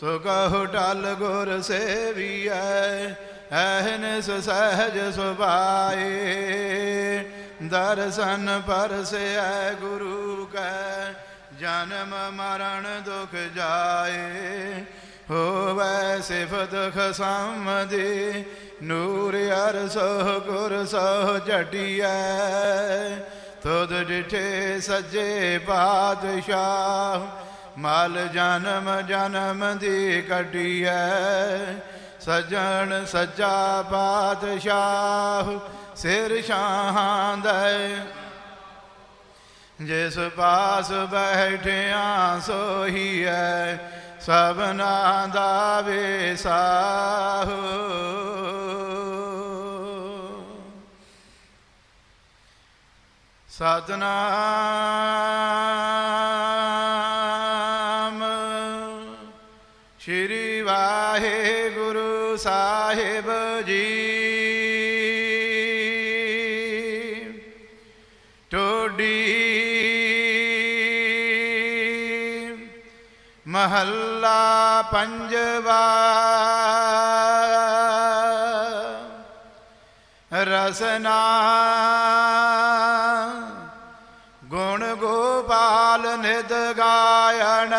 ਸੋ ਕਹੁ ਟਲ ਗੁਰ ਸੇਵੀਐ ਐਹਨਿਸ ਸਹਿਜ ਸੁਭਾਏ। ਦਰਸ਼ਨ ਪਰਸੈ ਗੁਰੂ ਕੈ, ਜਨਮ ਮਰਨ ਦੁਖ ਜਾਏ। ਹੋਵੈ ਸਿਫਤ ਖਸਮਦੀ, ਨੂਰ ਅਰਸੋ ਗੁਰ ਸੋ ਜਟਿਐ। ਤੁਧ ਡਿਠੇ ਸੱਜੇ ਪਾਤਸ਼ਾਹ ਮਲ ਜਨਮ ਜਨਮ ਦੀ ਕਟਿਐ ਸਜਣ ਸੱਜਾ ਪਾਤਸ਼ਾਹ, ਸਿਰ ਸ਼ਾਹਾਂ ਦੇ ਜਿਸ ਪਾਸ ਬੈਠਿਆ ਸੋਈ ਹੈ ਸਭਨਾ ਦਾ ਵੇਸਾਹੋ। ਸਤਨਾਮ ਸ਼੍ਰੀ ਵਾਹਿਗੁਰੂ ਸਾਹਿਬ ਜੀ। ਟੋਡੀ ਮਹੱਲਾ ਪੰਜਵਾ। ਰਸਨਾ ਗੁਣ ਗੋਪਾਲ ਨਿਦ ਗਾਇਣ।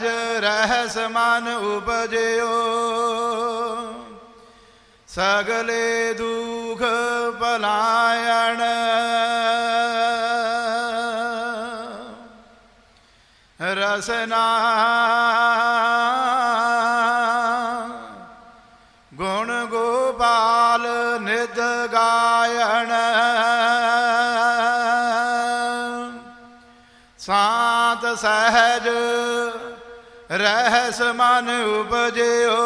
ਸਹਜ ਰਹਿਸ ਮਨ ਉਪਜਿਓ। ਸਗਲੇ ਦੁਖ ਪਲਾਇਣ। ਰਸਨਾ ਗੁਣ ਗੋਪਾਲ ਨਿਦ ਗਾਇਣ। ਸਾਤ ਸਹਿਜ ਰਹਿਸ ਮਨ ਉਪਜਿਓ।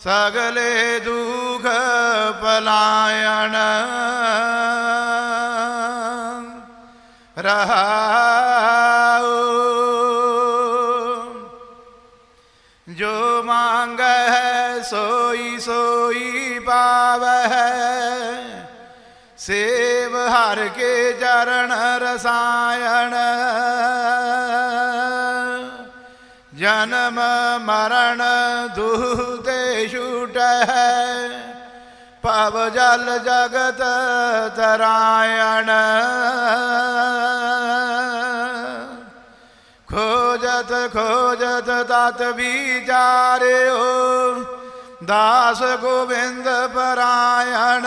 ਸਗਲੇ ਦੁਖ ਪਲਾਇਣ। ਰਹਾਉ। ਜੋ ਮੰਗੈ ਸੋਈ ਸੋਈ ਪਾਵੈ ਸੇਵ ਹਰ ਕੇ ਚਰਨ ਰਸਾਇਣ। ਜਨਮ ਮਰਨ ਦੁਹ ਤੇ ਛੂਟੈ। ਭਵ ਜਲ ਜਗਤ ਤਰਾਇਣ। ਖੋਜਤ ਖੋਜਤ ਤਤ ਵਿਚਾਰਿਓ, ਦਾਸ ਗੋਬਿੰਦ ਪਰਾਇਣ।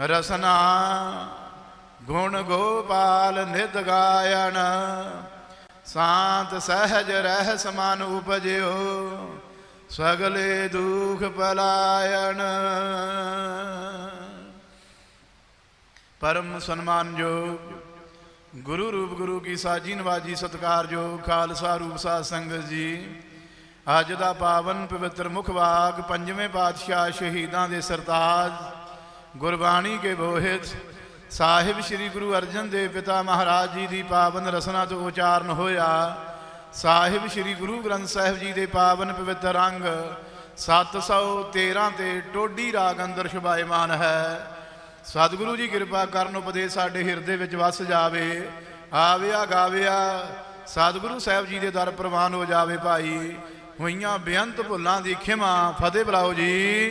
ਰਸਨਾ ਗੁਣ ਗੋਪਾਲ ਨਿਤ ਗਾਇਣ, ਸ਼ਾਂਤ ਸਹਿਜ ਰਹਿ ਸਮਨ ਉਪਜਿਓ, ਸਗਲੇ ਦੁਖ ਪਲਾਇਣ। ਪਰਮ ਸਨਮਾਨਯੋਗ ਗੁਰੂ ਰੂਪ ਗੁਰੂ ਕੀ ਸਾਜੀ ਨਵਾਜੀ ਸਤਕਾਰਯੋਗ ਖਾਲਸਾ ਰੂਪ ਸਾਧ ਸੰਗਤ ਜੀ, ਅੱਜ ਦਾ ਪਾਵਨ ਪਵਿੱਤਰ ਮੁਖ ਵਾਕ ਪੰਜਵੇਂ ਪਾਤਸ਼ਾਹ ਸ਼ਹੀਦਾਂ ਦੇ ਸਰਤਾਜ ਗੁਰਬਾਣੀ ਕੇ ਬੋਹਿਤ ਸਾਹਿਬ ਸ੍ਰੀ ਗੁਰੂ ਅਰਜਨ ਦੇਵ ਪਿਤਾ ਮਹਾਰਾਜ ਜੀ ਦੀ ਪਾਵਨ ਰਸਨਾ ਤੋਂ ਉਚਾਰਨ ਹੋਇਆ। ਸਾਹਿਬ ਸ੍ਰੀ ਗੁਰੂ ਗ੍ਰੰਥ ਸਾਹਿਬ ਜੀ ਦੇ ਪਾਵਨ ਪਵਿੱਤਰ ਅੰਗ 713 ਤੇ ਟੋਡੀ ਰਾਗ ਅੰਦਰ ਸ਼ੁਭਾਇਮਾਨ ਹੈ। ਸਤਿਗੁਰੂ ਜੀ ਕਿਰਪਾ ਕਰਨ ਉਪਦੇਸ਼ ਸਾਡੇ ਹਿਰਦੇ ਵਿੱਚ ਵਸ ਜਾਵੇ। ਆਵਿਆ ਗਾਵਿਆ, ਸਤਿਗੁਰੂ ਸਾਹਿਬ ਜੀ ਦੇ ਦਰ ਪ੍ਰਵਾਨ ਹੋ ਜਾਵੇ ਭਾਈ। ਹੋਈਆਂ ਬੇਅੰਤ ਭੁੱਲਾਂ ਦੀ ਖਿਮਾ ਫਤਿਹ ਬੁਲਾਓ ਜੀ।